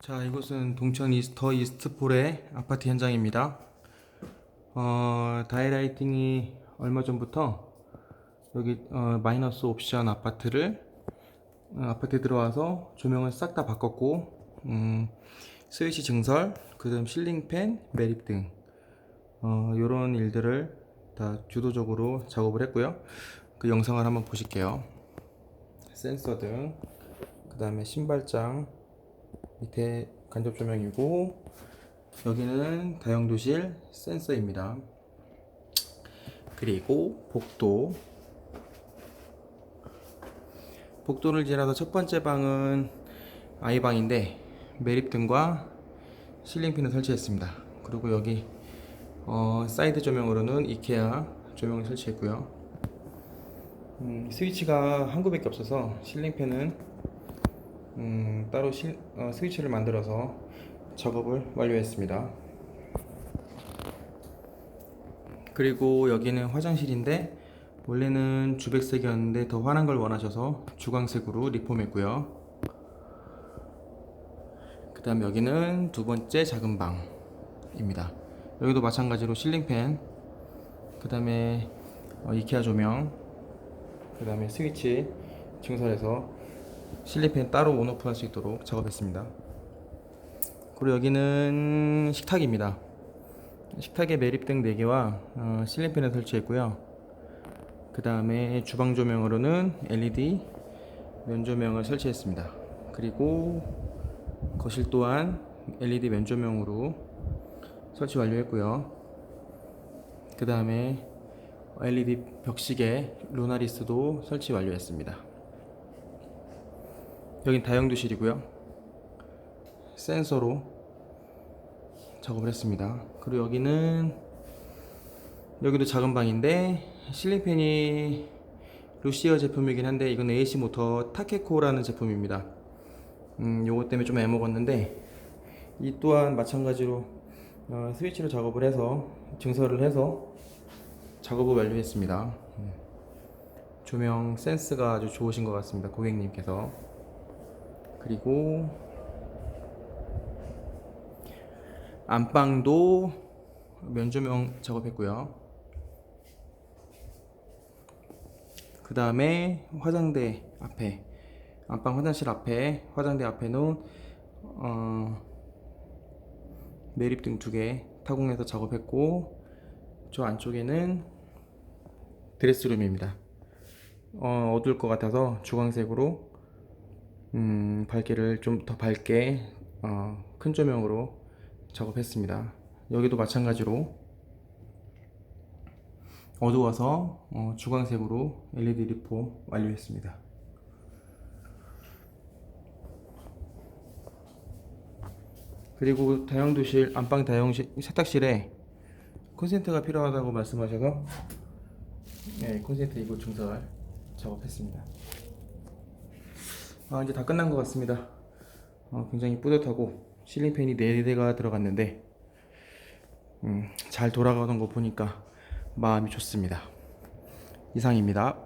자, 이곳은 동천 이스터 이스트폴의 아파트 현장입니다. 어, 다이라이팅이 얼마 전부터 여기 어, 마이너스 옵션 아파트를 어, 아파트에 들어와서 조명을 싹 다 바꿨고 음, 스위치 증설, 그다음 실링팬, 매립 등 어, 이런 일들을 다 주도적으로 작업을 했고요. 그 영상을 한번 보실게요. 센서 등, 그 다음에 신발장, 밑에 간접 조명이고 여기는 다용도실 센서입니다. 그리고 복도 복도를 지나서 첫 번째 방은 아이 방인데 매립등과 실링핀을 설치했습니다. 그리고 여기 어, 사이드 조명으로는 이케아 조명을 설치했고요. 음, 스위치가 한 구밖에 없어서 실링팬은 음, 따로 실, 어, 스위치를 만들어서 작업을 완료했습니다. 그리고 여기는 화장실인데 원래는 주백색이었는데 더 환한 걸 원하셔서 주광색으로 리폼했고요. 그 다음 여기는 두 번째 작은 방입니다. 여기도 마찬가지로 실링팬, 그 다음에 어, 이케아 조명, 그 다음에 스위치 증설해서 실리팬 따로 온오프 할 수 있도록 작업했습니다. 그리고 여기는 식탁입니다. 식탁에 매립등 4개와 어, 실리팬을 설치했고요. 그 다음에 주방 조명으로는 LED 면 조명을 설치했습니다. 그리고 거실 또한 LED 면 조명으로 설치 완료했고요. 그 다음에 LED 벽시계 루나리스도 설치 완료했습니다. 여긴 다용도실이고요. 센서로 작업을 했습니다. 그리고 여기는 여기도 작은 방인데 실링팬이 루시어 제품이긴 한데 이건 AC 모터 타케코라는 제품입니다. 음, 요거 때문에 좀 애먹었는데 이 또한 마찬가지로 어, 스위치로 작업을 해서 증설을 해서 작업을 완료했습니다. 음. 조명 센스가 아주 좋으신 것 같습니다. 고객님께서. 그리고 안방도 면조명 작업했고요. 그 다음에 화장대 앞에 안방 화장실 앞에 화장대 앞에는 어, 매립등 두 개 타공해서 작업했고 저 안쪽에는 드레스룸입니다. 어, 어두울 것 같아서 주광색으로 음, 밝기를 좀 더 밝게 어, 큰 조명으로 작업했습니다. 여기도 마찬가지로 어두워서 어, 주광색으로 LED 리포 완료했습니다. 그리고 다용도실 안방 다용실 세탁실에 콘센트가 필요하다고 말씀하셔서 네, 콘센트 이곳 증설 작업했습니다. 아, 이제 다 끝난 것 같습니다. 어, 굉장히 뿌듯하고 실링팬이 4대가 들어갔는데 음, 잘 돌아가는 거 보니까 마음이 좋습니다. 이상입니다.